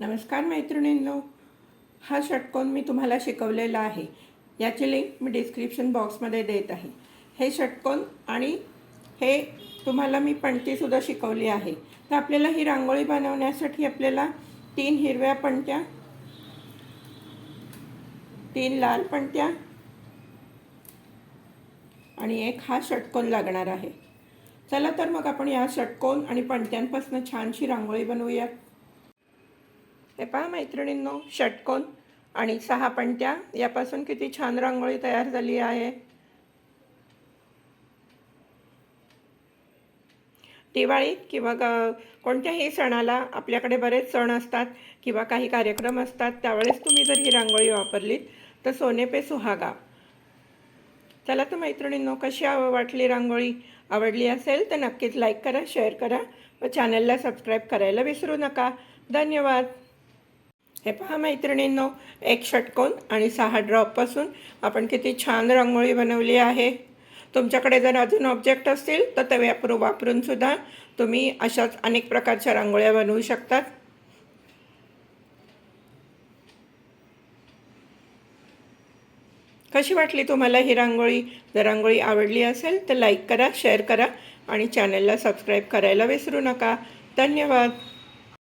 नमस्कार मैत्रिणींनो हा षटकोन मी तुम्हाला शिकवलेला आहे. याची लिंक मी डिस्क्रिप्शन बॉक्समध्ये देत आहे. हे षटकोन आणि हे तुम्हाला मी पणतीसुद्धा शिकवली आहे. तर आपल्याला ही रांगोळी बनवण्यासाठी आपल्याला तीन हिरव्या पणत्या तीन लाल पणत्या आणि एक हा षटकोन लागणार आहे. चला तर मग आपण या षटकोन आणि पणत्यांपासून छानशी रांगोळी बनवूयात. हे पहा मैत्रिणींनो षटकोन आणि सहा पणत्या. यापासून किती छान रांगोळी तयार झाली आहे. दिवाळीत किंवा ग कोणत्याही सणाला आपल्याकडे बरेच सण असतात किंवा काही कार्यक्रम असतात. त्यावेळेस तुम्ही जर ही रांगोळी वापरलीत तर सोने पे सुहागा. चला तर मैत्रिणींनो कशी आव वाटली रांगोळी? आवडली असेल तर नक्कीच लाईक करा शेअर करा व चॅनलला सबस्क्राईब करायला विसरू नका. धन्यवाद. हे पहा मैत्रिणींनो एक षटकोन आणि सहा ड्रॉपपासून आपण किती छान रांगोळी बनवली आहे. तुमच्याकडे जर अजून ऑब्जेक्ट असतील तर ते वापरू वापरून सुद्धा तुम्ही अशाच अनेक प्रकारच्या रांगोळ्या बनवू शकतात. कशी वाटली तुम्हाला ही रांगोळी? जर रांगोळी आवडली असेल तर लाईक करा शेअर करा आणि चॅनलला सबस्क्राईब करायला विसरू नका. धन्यवाद.